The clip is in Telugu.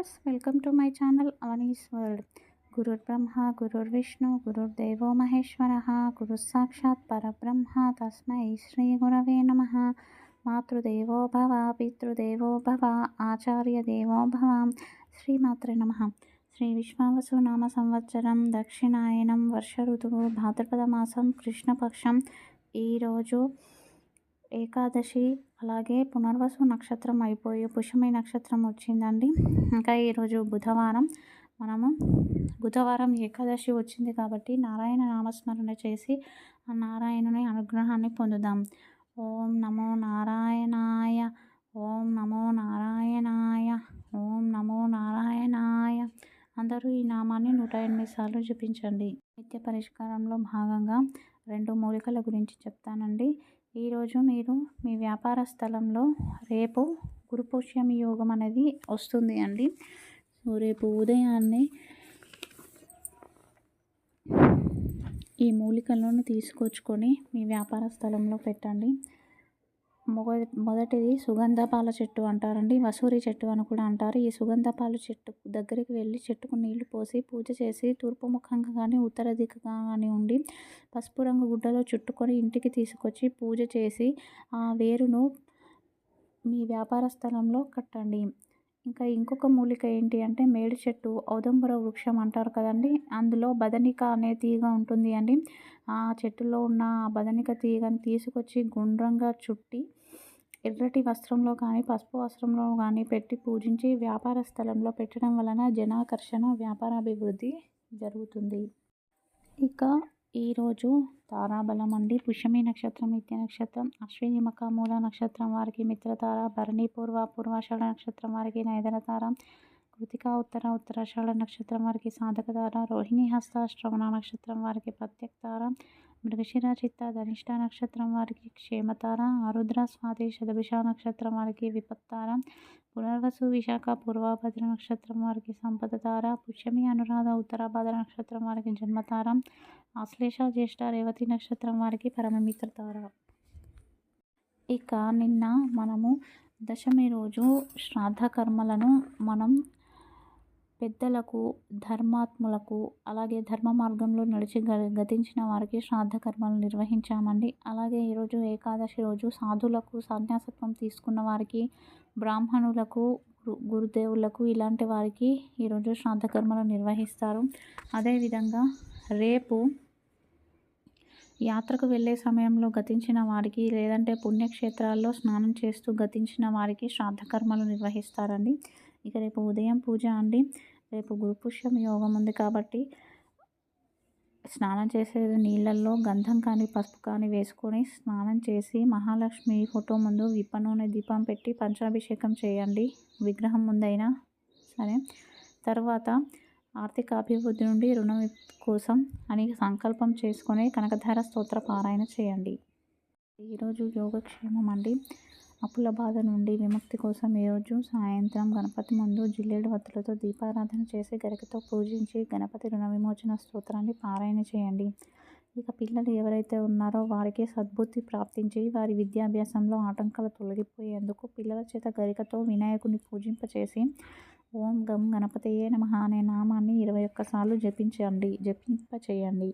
viewers welcome to my channel Avani's world గురుర్ బ్రహ్మ గురుర్ విష్ణు గురుర్ దేవో మహేశ్వర గురు సాక్షాత్ పరబ్రహ్మ తస్మై శ్రీ గురవే నమ మాతృదేవో భవ పితృదేవో భవ ఆచార్య దేవో భవ శ్రీమాత్రే నమ శ్రీ విశ్వావసు నామ సంవత్సరం దక్షిణాయనం వర్ష ఋతువు భాద్రపద మాసం కృష్ణపక్షం ఈరోజు ఏకాదశి అలాగే పునర్వసు నక్షత్రం అయిపోయి పుష్యమి నక్షత్రం వచ్చిందండి. ఇంకా ఈరోజు బుధవారం మనము బుధవారం ఏకాదశి వచ్చింది కాబట్టి నారాయణ నామస్మరణ చేసి ఆ నారాయణుని అనుగ్రహాన్ని పొందుదాం. ఓం నమో నారాయణాయ ఓం నమో నారాయణాయ ఓం నమో నారాయణాయ. అందరూ ఈ నామాన్ని నూట ఎనిమిది సార్లు జపించండి. నిత్య పరిష్కారంలో భాగంగా రెండు మూలికల గురించి చెప్తానండి. ఈరోజు మీరు మీ వ్యాపార స్థలంలో రేపు గురుపుష్యమి యోగం అనేది వస్తుంది అండి. సో రేపు ఉదయాన్నే ఈ మూలికలను తీసుకొచ్చుకొని మీ వ్యాపార స్థలంలో పెట్టండి. మొదటిది సుగంధపాల చెట్టు అంటారండి. వసూరి చెట్టు అని కూడా అంటారు. ఈ సుగంధపాల చెట్టు దగ్గరికి వెళ్ళి చెట్టుకు నీళ్ళు పోసి పూజ చేసి తూర్పు ముఖంగా కానీ ఉత్తర దిక్కుగా కానీ ఉండి పసుపు రంగు గుడ్డలో చుట్టుకొని ఇంటికి తీసుకొచ్చి పూజ చేసి ఆ వేరును మీ వ్యాపార స్థలంలో కట్టండి. ఇంకా ఇంకొక మూలిక ఏంటి అంటే మేడి చెట్టు ఔదంబర వృక్షం అంటారు కదండి. అందులో బదనిక అనే తీగ ఉంటుంది అండి. ఆ చెట్టులో ఉన్న బదనిక తీగని తీసుకొచ్చి గుండ్రంగా చుట్టి ఎర్రటి వస్త్రంలో కానీ పసుపు వస్త్రంలో కానీ పెట్టి పూజించి వ్యాపార స్థలంలో పెట్టడం వలన జనాకర్షణ వ్యాపార అభివృద్ధి జరుగుతుంది. ఇక ఈరోజు తారాబలం అండి. పుష్యమి నక్షత్రం నిత్య నక్షత్రం అశ్విని మక మూల నక్షత్రం వారికి మిత్రతార భరణి పూర్వ పూర్వాషాఢ నక్షత్రం వారికి నైదనతార కృతిక ఉత్తర ఉత్తరాషాఢ నక్షత్రం వారికి సాధకతార రోహిణి హస్త శ్రవణ నక్షత్రం వారికి ప్రత్యక్తార మృగశిర చిత్త ధనిష్ట నక్షత్రం వారికి క్షేమతార ఆరుద్ర స్వాతి శతభిష నక్షత్రం వారికి విపత్తార పునర్వసు విశాఖ పూర్వభద్ర నక్షత్రం వారికి సంపద తార పుష్యమి అనురాధ ఉత్తరాభద్ర నక్షత్రం వారికి జన్మతార ఆశ్లేష జ్యేష్ఠ రేవతి నక్షత్రం వారికి పరమమిత్ర తార. ఇక నిన్న మనము దశమి రోజు శ్రాద్ధ కర్మలను మనం పెద్దలకు ధర్మాత్ములకు అలాగే ధర్మ మార్గంలో నడిచి గతించిన వారికి శ్రాద్ధ కర్మలు నిర్వహించామండి. అలాగే ఈరోజు ఏకాదశి రోజు సాధులకు సన్యాసత్వం తీసుకున్న వారికి బ్రాహ్మణులకు గురుదేవులకు ఇలాంటి వారికి ఈరోజు శ్రాద్ధ కర్మలు నిర్వహిస్తారు. అదేవిధంగా రేపు యాత్రకు వెళ్ళే సమయంలో గతించిన వారికి లేదంటే పుణ్యక్షేత్రాల్లో స్నానం చేస్తూ గతించిన వారికి శ్రాద్ధ కర్మలు నిర్వహిస్తారండి. ఇక రేపు ఉదయం పూజ అండి. రేపు గురుపుష్యం యోగం ఉంది కాబట్టి స్నానం చేసే నీళ్ళల్లో గంధం కానీ పసుపు కానీ వేసుకొని స్నానం చేసి మహాలక్ష్మి ఫోటో ముందు విప్ప నూనె దీపం పెట్టి పంచాభిషేకం చేయండి. విగ్రహం ముందైనా సరే. తర్వాత ఆర్థిక అభివృద్ధి నుండి రుణం కోసం అని సంకల్పం చేసుకొని కనకధార స్తోత్ర పారాయణ చేయండి. ఈరోజు యోగక్షేమం అండి. అప్పుల బాధ నుండి విముక్తి కోసం ఈరోజు సాయంత్రం గణపతి ముందు జిల్లేడు వత్తులతో దీపారాధన చేసి గరికతో పూజించి గణపతి రుణ విమోచన స్తోత్రాన్ని పారాయణ చేయండి. ఇక పిల్లలు ఎవరైతే ఉన్నారో వారికి సద్బుద్ధి ప్రాప్తించి వారి విద్యాభ్యాసంలో ఆటంకాలు తొలగిపోయేందుకు పిల్లల చేత గరికతో వినాయకుని పూజింపచేసి ఓం గం గణపతియే నమ అనే నామాన్ని ఇరవై ఒక్కసార్లు జపించండి జపింప చేయండి